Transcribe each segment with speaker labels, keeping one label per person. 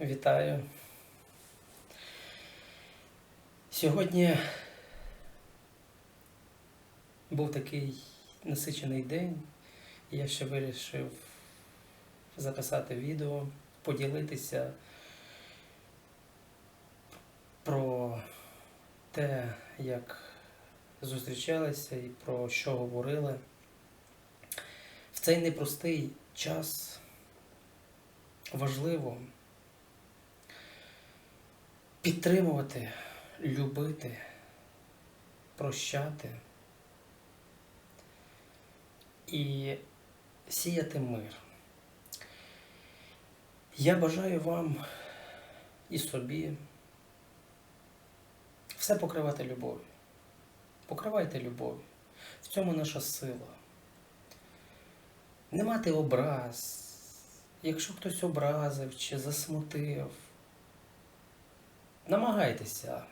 Speaker 1: Вітаю. Сьогодні був такий насичений день, я ще вирішив записати відео, поділитися про те, як зустрічалися і про що говорили. В цей непростий час важливо підтримувати, любити, прощати і сіяти мир. Я бажаю вам і собі все покривати любов'ю. Покривайте любов'ю. В цьому наша сила. Не мати образ. Якщо хтось образив чи засмутив, намагайтеся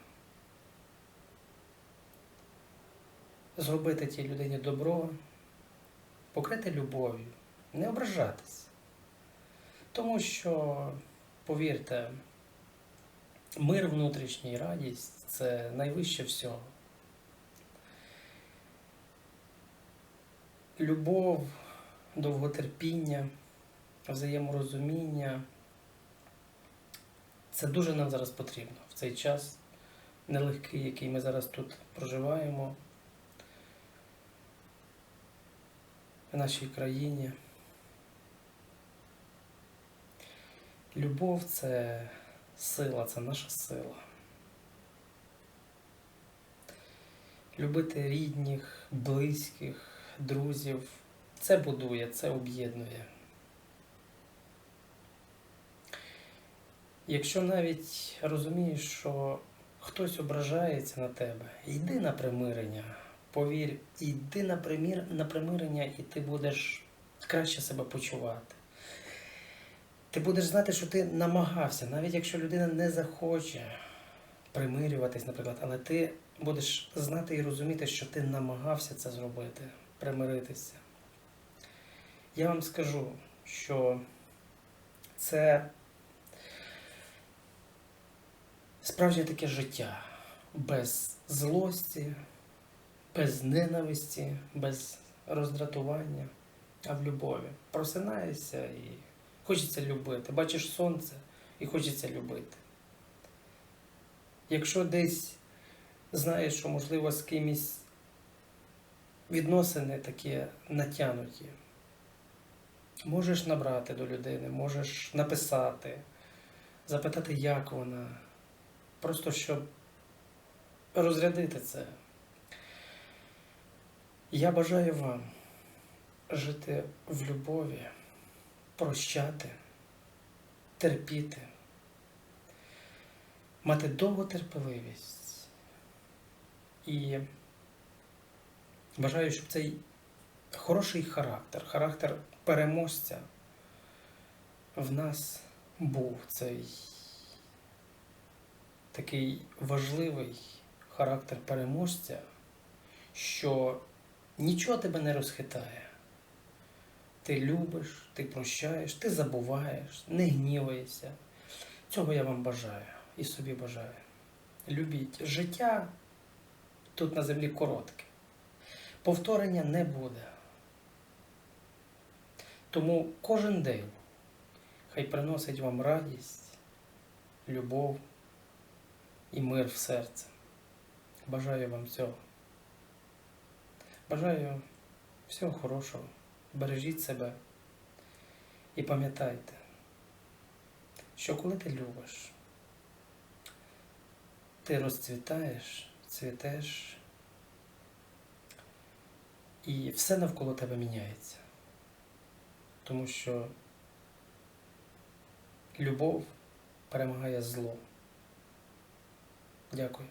Speaker 1: зробити тій людині добро, покрити любов'ю, не ображатись. Тому що, повірте, мир внутрішній радість це найвище всього. Любов, довготерпіння, взаєморозуміння. Це дуже нам зараз потрібно в цей час нелегкий, який ми зараз тут проживаємо в нашій країні. Любов це сила, це наша сила. Любити рідних, близьких, друзів це будує, це об'єднує. Якщо навіть розумієш, що хтось ображається на тебе, йди на примирення. Повір, йди на, примір, на примирення, і ти будеш краще себе почувати. Ти будеш знати, що ти намагався, навіть якщо людина не захоче примирюватись, наприклад, але ти будеш знати і розуміти, що ти намагався це зробити, примиритися. Я вам скажу, що це справжнє таке життя без злості, без ненависті, без роздратування, а в любові. Просинаєшся і хочеться любити. Бачиш сонце і хочеться любити. Якщо десь знаєш, що можливо з кимось відносини такі натянуті, можеш набрати до людини, можеш написати, запитати, як вона. Просто щоб розрядити це. Я бажаю вам жити в любові, прощати, терпіти, мати довготерпеливість. І бажаю, щоб цей хороший характер, характер переможця в нас був цей такий важливий характер переможця, що нічого тебе не розхитає. Ти любиш, ти прощаєш, ти забуваєш, не гніваєшся. Цього я вам бажаю і собі бажаю. Любіть життя тут на землі коротке. Повторення не буде. Тому кожен день хай приносить вам радість, любов і мир в серце. Бажаю вам цього. Бажаю всього хорошого. Бережіть себе і пам'ятайте, що коли ти любиш, ти розцвітаєш, цвітеш, і все навколо тебе міняється. Тому що любов перемагає зло. Дякую.